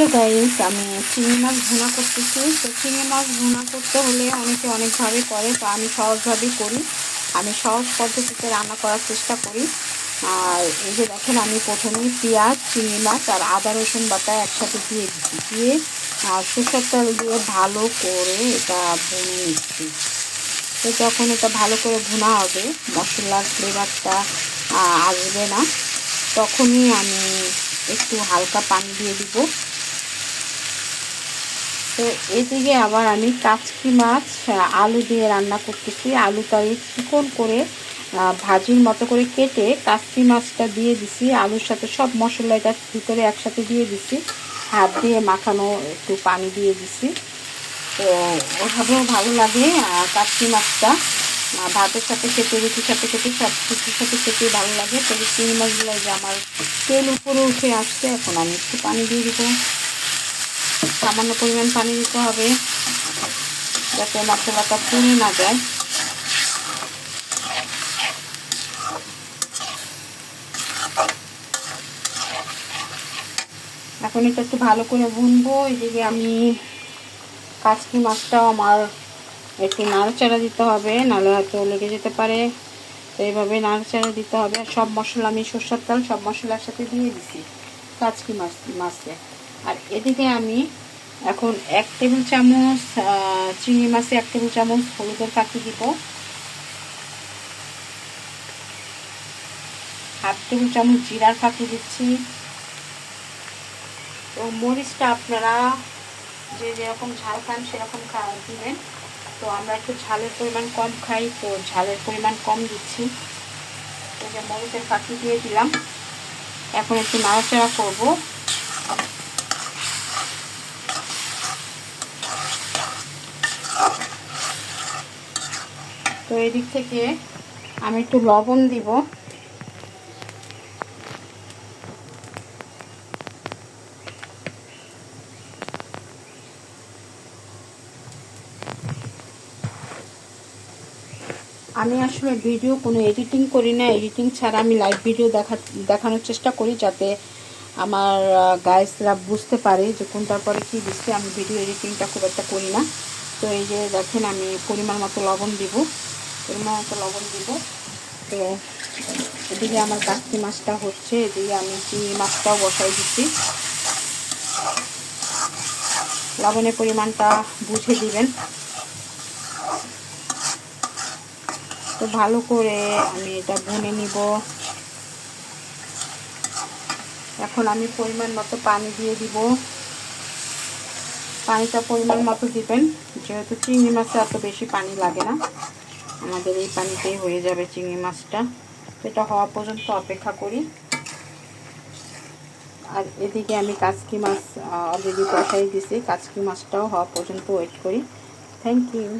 Hello guys, আমি চিংড়ি মাছ ভুনা করতেছি। তো চিংড়ি মাছ ভুনা করতে হলে অনেকে অনেকভাবে করে, তো আমি সহজভাবেই করি। আমি সহজ পদ্ধতিতে রান্না করার চেষ্টা করি। আর এই যে দেখেন, আমি প্রথমে পেঁয়াজ, চিংড়ি মাছ আর আদা, রসুন বাটা একসাথে দিয়ে দিয়ে, আর সরষের তেল দিয়ে ভালো করে এটা ভুনে নিচ্ছি। তো যখন এটা ভালো করে ভুনা হবে, মশলার ফ্লেভারটা আসবে না, তখনই আমি একটু হালকা পানি দিয়ে দিব। তো এদিকে আবার আমি কাচকি মাছ আলু দিয়ে রান্না করতেছি। আলুটাই চিকন করে ভাজির মতো করে কেটে কাচকি মাছটা দিয়ে দিছি। আলুর সাথে সব মশলা এটা ভিতরে একসাথে দিয়ে দিছি। হাত দিয়ে মাখানো একটু পানি দিয়ে দিছি। তো ওভাবেও ভালো লাগে কাচকি মাছটা। ভাতের সাথে খেতে, রুটির সাথে খেতে, সব কিছুর সাথে খেতে ভালো লাগে। তবে চিংড়ি মাছগুলো যে আমার তেল উপরে উঠে আসছে, এখন আমি একটু পানি দিয়ে দিব। সামান্য পরিমাণ পানি দিতে হবে যাতে মশলাটা পুড়ে না যায়। এখন এটা একটু ভালো করে ভুনবো, এদিকে আমি কাচকি মাছটাও আমার একটু নাড়াচাড়া দিতে হবে, নাহলে হয়তো লেগে যেতে পারে। তো এইভাবে নাড়াচাড়া দিতে হবে সব মশলা আমি সর্ষের তেল সব মশলার সাথে দিয়ে দিছি কাচকি মাছ মাছে। আর এদিকে আমি এখন এক টেবিল চামচ চিংড়ি মাছে এক টেবিল চামচ হলুদের কাটি দিব। হাফ টেবিল চামচ জিরার কাটি দিচ্ছি। তো মরিচটা আপনারা যে যেরকম ঝাল খান সেরকম দিবেন। তো আমরা একটু ঝালের পরিমাণ কম খাই, তো ঝালের পরিমাণ কম দিচ্ছি। তো যে মরিচের কাঠি দিয়ে দিলাম। এখন একটু নাড়াচাড়া করব। তো এদিক থেকে আমি একটু লবণ দিব। আমি আসলে ভিডিও কোনো এডিটিং করি না এডিটিং ছাড়া আমি লাইভ ভিডিও দেখা, দেখানোর চেষ্টা করি যাতে আমার গাইসরা বুঝতে পারে যে কোনটার পরে কী দিচ্ছে। আমি ভিডিও এডিটিংটা খুব একটা করি না। তো এই যে দেখেন আমি পরিমাণ মতো লবণ দিব। পরিমাণ মতো লবণ দিব। তো এদিকে আমার কাস্তি মাছটা হচ্ছে, এদিকে আমি চিংড়ি মাছটাও বসাই দিচ্ছি। লবণের পরিমাণটা বুঝে দিবেন। তো ভালো করে আমি এটা ভুনে নিব। এখন আমি পরিমাণ মতো পানি দিয়ে দিব। পানিটা পরিমাণ মতো দিবেন, যেহেতু চিংড়ি মাছে এত বেশি পানি লাগে না। আমাদের এই পানিতেই হয়ে যাবে চিংড়ি মাছটা। এটা হওয়া পর্যন্ত অপেক্ষা করি। আর এদিকে আমি কাচকি মাছ অলরেডি বসাই দিছি। কাচকি মাছটাও হওয়া পর্যন্ত ওয়েট করি। Thank you